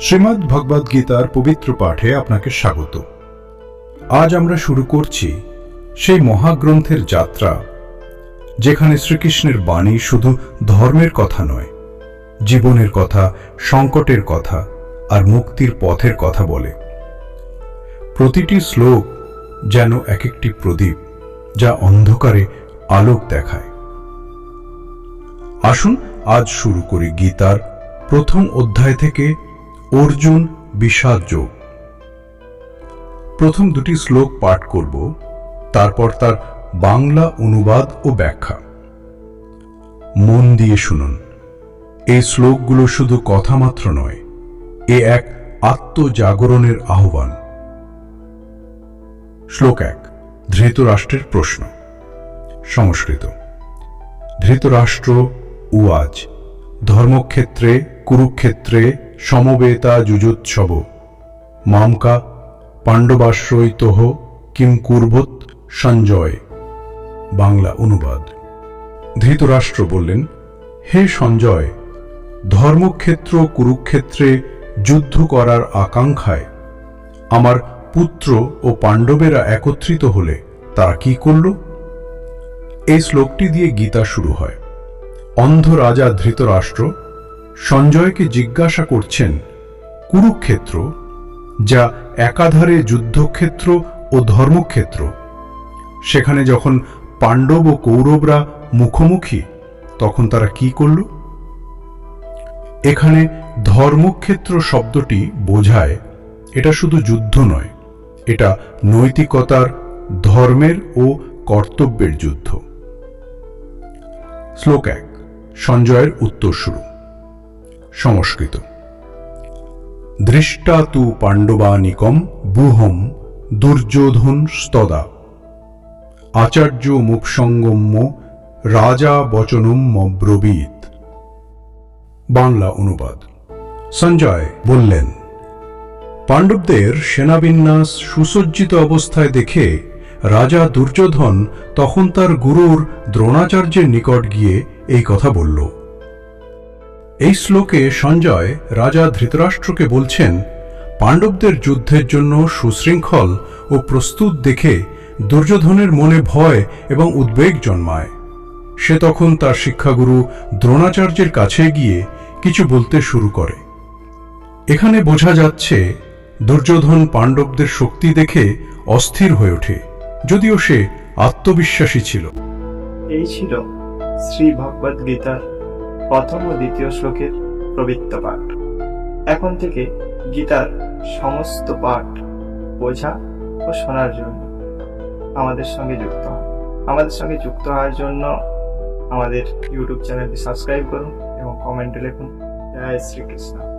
শ্রীমদ্ ভগবদ গীতার পবিত্র পাঠে আপনাকে স্বাগত। আজ আমরা শুরু করছি সেই মহাগ্রন্থের যাত্রা, যেখানে শ্রীকৃষ্ণের বাণী শুধু ধর্মের কথা নয়, জীবনের কথা, সংকটের কথা আর মুক্তির পথের কথা বলে। প্রতিটি শ্লোক যেন এক একটি প্রদীপ যা অন্ধকারে আলোক দেখায়। আসুন আজ শুরু করি গীতার প্রথম অধ্যায় থেকে অর্জুন বিষাদ যোগ প্রথম দুটি শ্লোক পাঠ করব, তারপর তার বাংলা অনুবাদ ও ব্যাখ্যা। মন দিয়ে শুনুন, এই শ্লোকগুলো শুধু কথা মাত্র নয়, এ এক আত্মজাগরণের আহ্বান। শ্লোক এক, ধৃতরাষ্ট্রের প্রশ্ন। সংস্কৃত, ধৃতরাষ্ট্র উয়াজ ধর্মক্ষেত্রে, কুরুক্ষেত্রে সমবেতা যুজুৎসব। মামকা পাণ্ডবাশ্রয়িতহ কিম কুর্বত সঞ্জয়। বাংলা অনুবাদ। ধৃতরাষ্ট্র বললেন, হে সঞ্জয়, ধর্মক্ষেত্র কুরুক্ষেত্রে যুদ্ধ করার আকাঙ্ক্ষায় আমার পুত্র ও পাণ্ডবেরা একত্রিত হলে তারা কি করল? এই শ্লোকটি দিয়ে গীতা শুরু হয়। অন্ধ রাজা ধৃতরাষ্ট্র সঞ্জয়কে জিজ্ঞাসা করছেন, কুরুক্ষেত্র, যা একাধারে যুদ্ধক্ষেত্র ও ধর্মক্ষেত্র, সেখানে যখন পাণ্ডব ও কৌরবরা মুখোমুখি, তখন তারা কি করল? এখানে ধর্মক্ষেত্র শব্দটি বোঝায়, এটা শুধু যুদ্ধ নয়, এটা নৈতিকতার, ধর্মের ও কর্তব্যের যুদ্ধ। শ্লোক এক, সঞ্জয়ের উত্তর শুরু সংস্কৃত। দৃষ্টা তু পাণ্ডবানিকম বুহম দুর্যোধন স্তদা। আচার্য মুপসঙ্গম্য রাজা বচনম ব্রবীত। বাংলা অনুবাদ। সঞ্জয় বললেন, পাণ্ডবদের সেনাবিন্যাস সুসজ্জিত অবস্থায় দেখে রাজা দুর্যোধন তখন তার গুরুর দ্রোণাচার্যের নিকট গিয়ে এই কথা বলল। এই শ্লোকে সঞ্জয় রাজা ধৃতরাষ্ট্রকে বলছেন, পাণ্ডবদের যুদ্ধের জন্য সুশৃঙ্খল ও প্রস্তুত দেখে দুর্যোধনের মনে ভয় এবং উদ্বেগ জন্মায়। সে তখন তার শিক্ষাগুরু দ্রোণাচার্যের কাছে গিয়ে কিছু বলতে শুরু করে। এখানে বোঝা যাচ্ছে, দুর্যোধন পাণ্ডবদের শক্তি দেখে অস্থির হয়ে ওঠে, যদিও সে আত্মবিশ্বাসী ছিল। এই ছিল শ্রী ভগবদ গীতার প্রথম ও দ্বিতীয় শ্লোকের প্রবৃত্ত পাঠ। এখন থেকে গীতার সমস্ত পাঠ বোঝা ও শোনার জন্য আমাদের সঙ্গে যুক্ত হন। আমাদের সঙ্গে যুক্ত হওয়ার জন্য আমাদের ইউটিউব চ্যানেলটি সাবস্ক্রাইব করুন এবং কমেন্টে লিখুন, জয় শ্রীকৃষ্ণ।